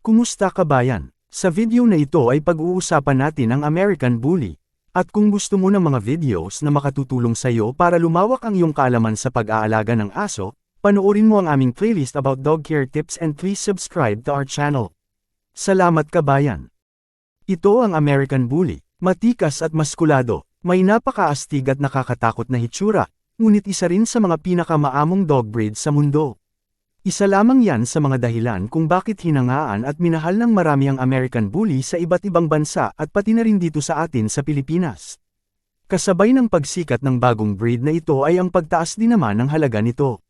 Kumusta kabayan? Sa video na ito ay pag-uusapan natin ang American Bully. At kung gusto mo ng mga videos na makatutulong sa iyo para lumawak ang iyong kaalaman sa pag-aalaga ng aso, panoorin mo ang aming playlist about dog care tips and please subscribe to our channel. Salamat kabayan! Ito ang American Bully, matikas at maskulado, may napakaastig at nakakatakot na hitsura, ngunit isa rin sa mga pinakamaamong dog breed sa mundo. Isa lamang yan sa mga dahilan kung bakit hinangaan at minahal ng marami ang American Bully sa iba't ibang bansa at pati na rin dito sa atin sa Pilipinas. Kasabay ng pagsikat ng bagong breed na ito ay ang pagtaas din naman ng halaga nito.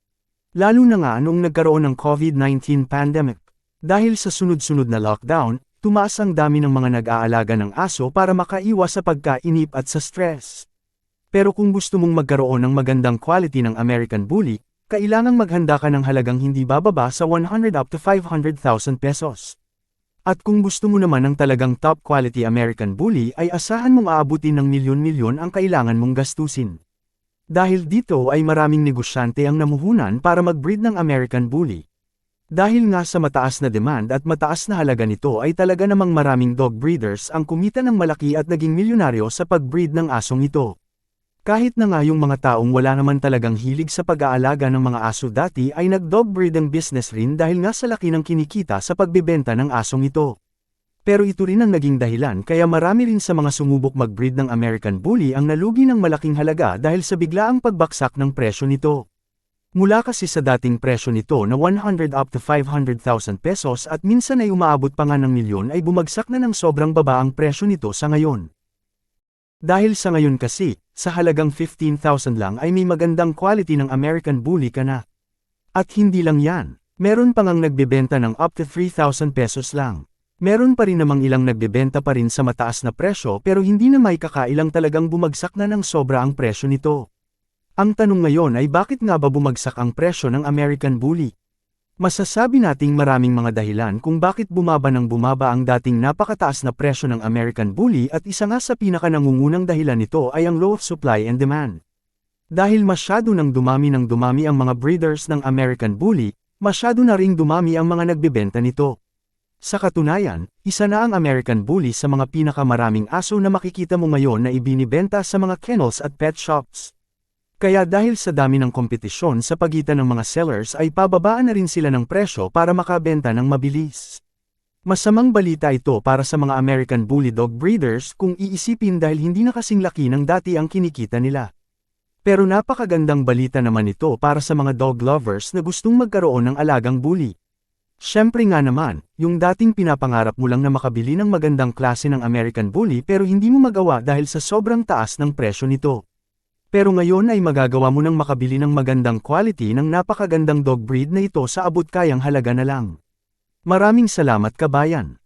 Lalo na nga noong nagkaroon ng COVID-19 pandemic. Dahil sa sunod-sunod na lockdown, tumaas ang dami ng mga nag-aalaga ng aso para makaiwas sa pagkainip at sa stress. Pero kung gusto mong magkaroon ng magandang quality ng American Bully, kailangang maghanda ka ng halagang hindi bababa sa 100 up to 500,000 pesos. At kung gusto mo naman ng talagang top quality American Bully ay asahan mong aabutin ng milyon-milyon ang kailangan mong gastusin. Dahil dito ay maraming negosyante ang namuhunan para mag-breed ng American Bully. Dahil nga sa mataas na demand at mataas na halaga nito ay talaga namang maraming dog breeders ang kumita ng malaki at naging milyonaryo sa pag-breed ng asong ito. Kahit na nga yung mga taong wala naman talagang hilig sa pag-aalaga ng mga aso dati ay nag-dog breeding business rin dahil nga sa laki ng kinikita sa pagbebenta ng asong ito. Pero ito rin ang naging dahilan kaya marami rin sa mga sumubok mag-breed ng American Bully ang nalugi ng malaking halaga dahil sa biglaang pagbaksak ng presyo nito. Mula kasi sa dating presyo nito na 100 up to 500,000 pesos at minsan ay umaabot pa nga ng milyon ay bumagsak na ng sobrang baba ang presyo nito sa ngayon. Dahil sa ngayon kasi, sa halagang 15,000 lang ay may magandang quality ng American Bully ka na. At hindi lang yan, meron pang ang nagbebenta ng up to 3,000 pesos lang. Meron pa rin namang ilang nagbebenta pa rin sa mataas na presyo pero hindi na may kakailang talagang bumagsak na ng sobra ang presyo nito. Ang tanong ngayon ay bakit nga ba bumagsak ang presyo ng American Bully? Masasabi nating maraming mga dahilan kung bakit bumaba ng bumaba ang dating napakataas na presyo ng American Bully at isa nga sa pinakanangungunang dahilan nito ay ang low supply and demand. Dahil masyado nang dumami ng dumami ang mga breeders ng American Bully, masyado na ring dumami ang mga nagbebenta nito. Sa katunayan, isa na ang American Bully sa mga pinakamaraming aso na makikita mo ngayon na ibinibenta sa mga kennels at pet shops. Kaya dahil sa dami ng kompetisyon sa pagitan ng mga sellers ay pababaan na rin sila ng presyo para makabenta ng mabilis. Masamang balita ito para sa mga American Bully Dog breeders kung iisipin dahil hindi na kasing laki ng dati ang kinikita nila. Pero napakagandang balita naman ito para sa mga dog lovers na gustong magkaroon ng alagang bully. Siyempre nga naman, yung dating pinapangarap mo lang na makabili ng magandang klase ng American Bully pero hindi mo magawa dahil sa sobrang taas ng presyo nito. Pero ngayon ay magagawa mo nang makabili ng magandang quality ng napakagandang dog breed na ito sa abot kayang halaga na lang. Maraming salamat kabayan.